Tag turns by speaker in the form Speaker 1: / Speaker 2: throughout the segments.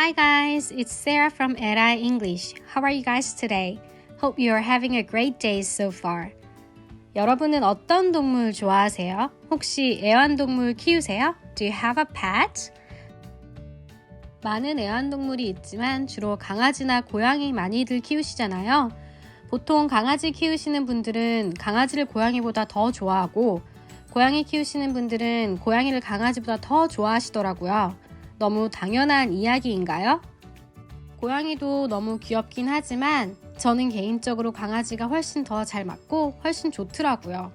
Speaker 1: Hi guys, it's Sarah from Era English. How are you guys today? Hope you are having a great day so far. 여러분은 어떤 동물 좋아하세요? 혹시 애완동물 키우세요? Do you have a pet? 많은 애완동물이 있지만 주로 강아지나 고양이 많이들 키우시잖아요. 보통 강아지 키우시는 분들은 강아지를 고양이보다 더 좋아하고 고양이 키우시는 분들은 고양이를 강아지보다 더 좋아하시더라고요. 너무 당연한 이야기인가요? 고양이도 너무 귀엽긴 하지만 저는 개인적으로 강아지가 훨씬 더 잘 맞고 훨씬 좋더라고요.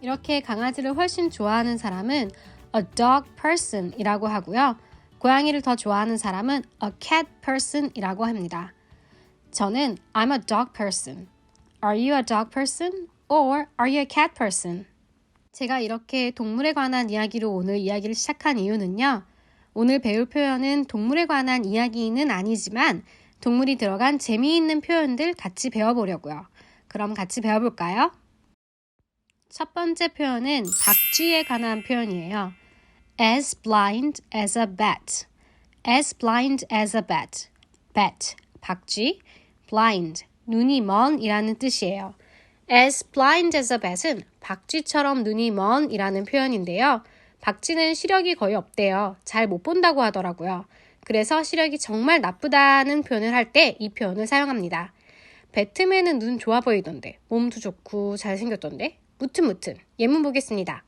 Speaker 1: 이렇게 강아지를 훨씬 좋아하는 사람은 a dog person 이라고 하고요. 고양이를 더 좋아하는 사람은 a cat person 이라고 합니다. 저는 I'm a dog person. Are you a dog person? Or are you a cat person? 제가 이렇게 동물에 관한 이야기로 오늘 이야기를 시작한 이유는요. 오늘 배울 표현은 동물에 관한 이야기는 아니지만 동물이 들어간 재미있는 표현들 같이 배워보려고요. 그럼 같이 배워볼까요? 첫 번째 표현은 박쥐에 관한 표현이에요. As blind as a bat. As blind as a bat. bat, 박쥐. blind, 눈이 먼 이라는 뜻이에요. As blind as a bat은 박쥐처럼 눈이 먼 이라는 표현인데요. 박쥐는 시력이 거의 없대요. 잘 못 본다고 하더라고요. 그래서 시력이 정말 나쁘다는 표현을 할 때 이 표현을 사용합니다. 배트맨은 눈 좋아 보이던데, 몸도 좋고 잘생겼던데? 무튼 무튼, 예문 보겠습니다.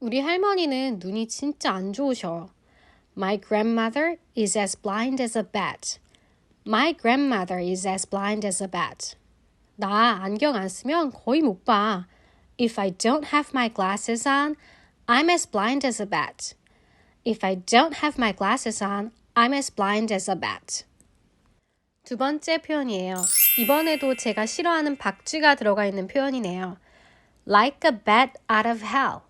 Speaker 1: 우리 할머니는 눈이 진짜 안 좋으셔. My grandmother is as blind as a bat. My grandmother is as blind as a bat. 나 안경 안 쓰면 거의 못 봐. If I don't have my glasses on, I'm as blind as a bat. If I don't have my glasses on, I'm as blind as a bat. 두 번째 표현이에요. 이번에도 제가 싫어하는 박쥐가 들어가 있는 표현이네요. Like a bat out of hell.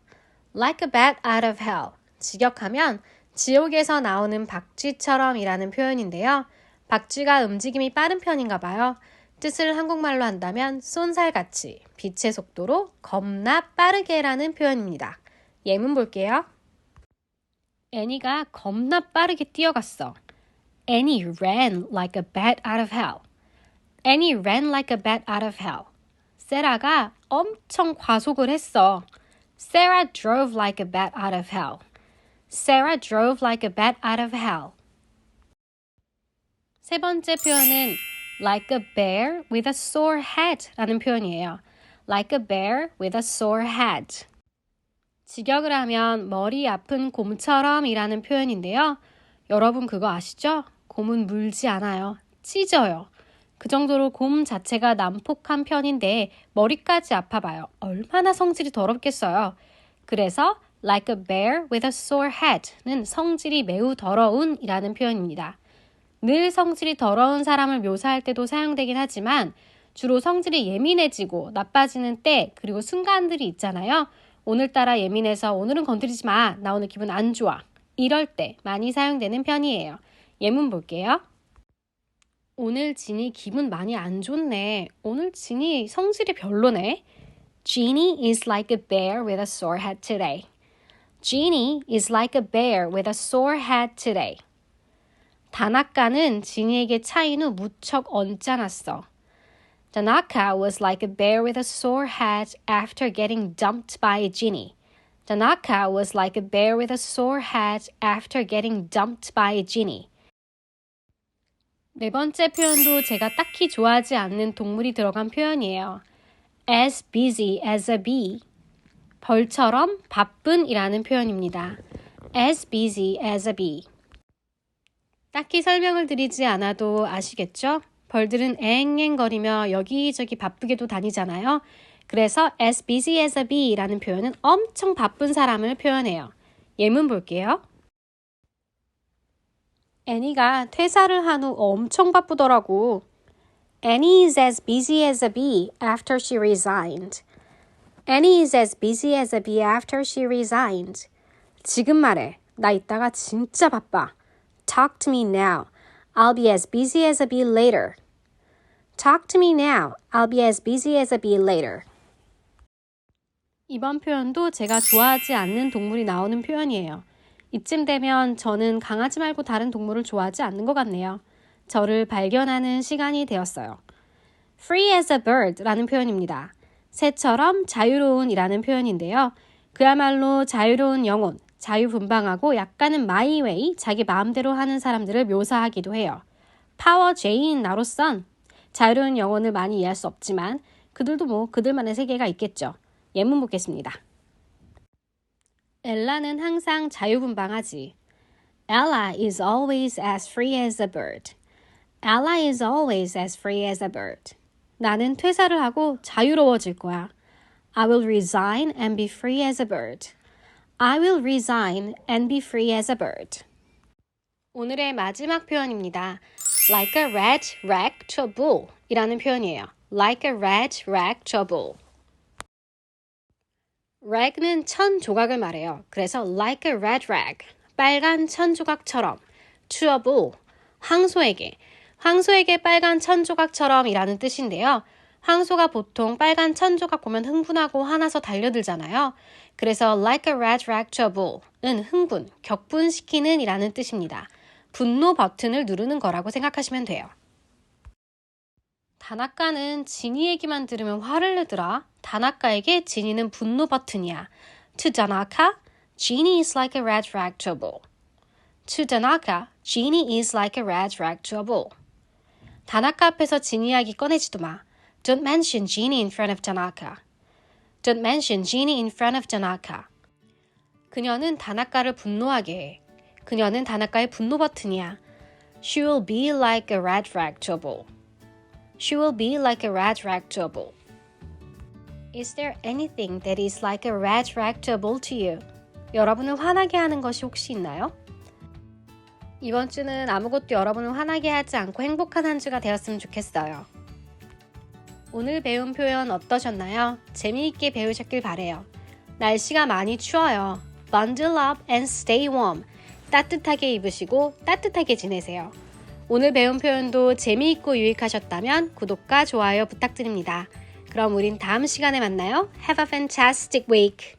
Speaker 1: Like a bat out of hell. 직역하면 지옥에서 나오는 박쥐처럼이라는 표현인데요. 박쥐가 움직임이 빠른 편인가 봐요. 뜻을 한국말로 한다면 쏜살같이 빛의 속도로 겁나 빠르게라는 표현입니다. 예문 볼게요. 애니가 겁나 빠르게 뛰어갔어. Annie ran like a bat out of hell. Annie ran like a bat out of hell. 세라가 엄청 과속을 했어. Sarah drove like a bat out of hell. Sarah drove like a bat out of hell. 세 번째 표현은 like a bear with a sore head 라는 표현이에요. like a bear with a sore head. 직역을 하면 머리 아픈 곰처럼 이라는 표현인데요. 여러분 그거 아시죠? 곰은 물지 않아요. 찢어요. 그 정도로 곰 자체가 난폭한 편인데 머리까지 아파봐요. 얼마나 성질이 더럽겠어요. 그래서 like a bear with a sore head는 성질이 매우 더러운 이라는 표현입니다. 늘 성질이 더러운 사람을 묘사할 때도 사용되긴 하지만 주로 성질이 예민해지고 나빠지는 때 그리고 순간들이 있잖아요. 오늘따라 예민해서 오늘은 건드리지 마. 나 오늘 기분 안 좋아. 이럴 때 많이 사용되는 편이에요. 예문 볼게요. 오늘 진이 기분 많이 안 좋네. 오늘 진이 성질이 별로네. Jeannie is like a bear with a sore head today. Jeannie is like a bear with a sore head today. 다나카는 지니에게 차인 후 무척 언짢았어. Tanaka was like a bear with a sore head after getting dumped by Ginny. Tanaka was like a bear with a sore head after getting dumped by Ginny. 네 번째 표현도 제가 딱히 좋아하지 않는 동물이 들어간 표현이에요. as busy as a bee. 벌처럼 바쁜이라는 표현입니다. as busy as a bee. 딱히 설명을 드리지 않아도 아시겠죠? 벌들은 앵앵거리며 여기저기 바쁘게도 다니잖아요. 그래서 as busy as a bee라는 표현은 엄청 바쁜 사람을 표현해요. 예문 볼게요. 애니가 퇴사를 한 후 엄청 바쁘더라고. Annie is as busy as a bee after she resigned. Annie is as busy as a bee after she resigned. 지금 말해. 나 이따가 진짜 바빠. Talk to me now. I'll be as busy as a bee later. Talk to me now. I'll be as busy as a bee later. 이번 표현도 제가 좋아하지 않는 동물이 나오는 표현이에요. 이쯤 되면 저는 강아지 말고 다른 동물을 좋아하지 않는 것 같네요. 저를 발견하는 시간이 되었어요. Free as a bird라는 표현입니다. 새처럼 자유로운이라는 표현인데요. 그야말로 자유로운 영혼, 자유분방하고 약간은 마이웨이, 자기 마음대로 하는 사람들을 묘사하기도 해요. 파워 제이인 나로선 자유로운 영혼을 많이 이해할 수 없지만 그들도 뭐 그들만의 세계가 있겠죠. 예문 보겠습니다. 엘라는 항상 자유분방하지. Ella is always as free as a bird. Ella is always as free as a bird. 나는 퇴사를 하고 자유로워질 거야. I will resign and be free as a bird. I will resign and be free as a bird. 오늘의 마지막 표현입니다. Like a rat rag to a bull 이라는 표현이에요. Like a rat rag to a bull. rag는 천 조각을 말해요. 그래서 like a red rag, 빨간 천 조각처럼, to a bull, 황소에게, 황소에게 빨간 천 조각처럼이라는 뜻인데요. 황소가 보통 빨간 천 조각 보면 흥분하고 화나서 달려들잖아요. 그래서 like a red rag to a bull은 흥분, 격분시키는 이라는 뜻입니다. 분노 버튼을 누르는 거라고 생각하시면 돼요. 다나카는 지니 얘기만 들으면 화를 내더라. 다나카에게 지니는 분노 버튼이야. To Tanaka, Genie is like a red rag to a bull. To Tanaka, Genie is like a red rag to a bull. 다나카 앞에서 지니 이야기 꺼내지도 마. Don't mention Genie in front of Tanaka. Don't mention Genie in front of Tanaka. 그녀는 다나카를 분노하게 해. 그녀는 다나카의 분노 버튼이야. She will be like a red rag to a bull. She will be like a red rag to a bull. Is there anything that is like a red rag to a bull to you? 여러분을 화나게 하는 것이 혹시 있나요? 이번 주는 아무것도 여러분을 화나게 하지 않고 행복한 한 주가 되었으면 좋겠어요. 오늘 배운 표현 어떠셨나요? 재미있게 배우셨길 바래요. 날씨가 많이 추워요. Bundle up and stay warm. 따뜻하게 입으시고 따뜻하게 지내세요. 오늘 배운 표현도 재미있고 유익하셨다면 구독과 좋아요 부탁드립니다. 그럼 우린 다음 시간에 만나요. Have a fantastic week!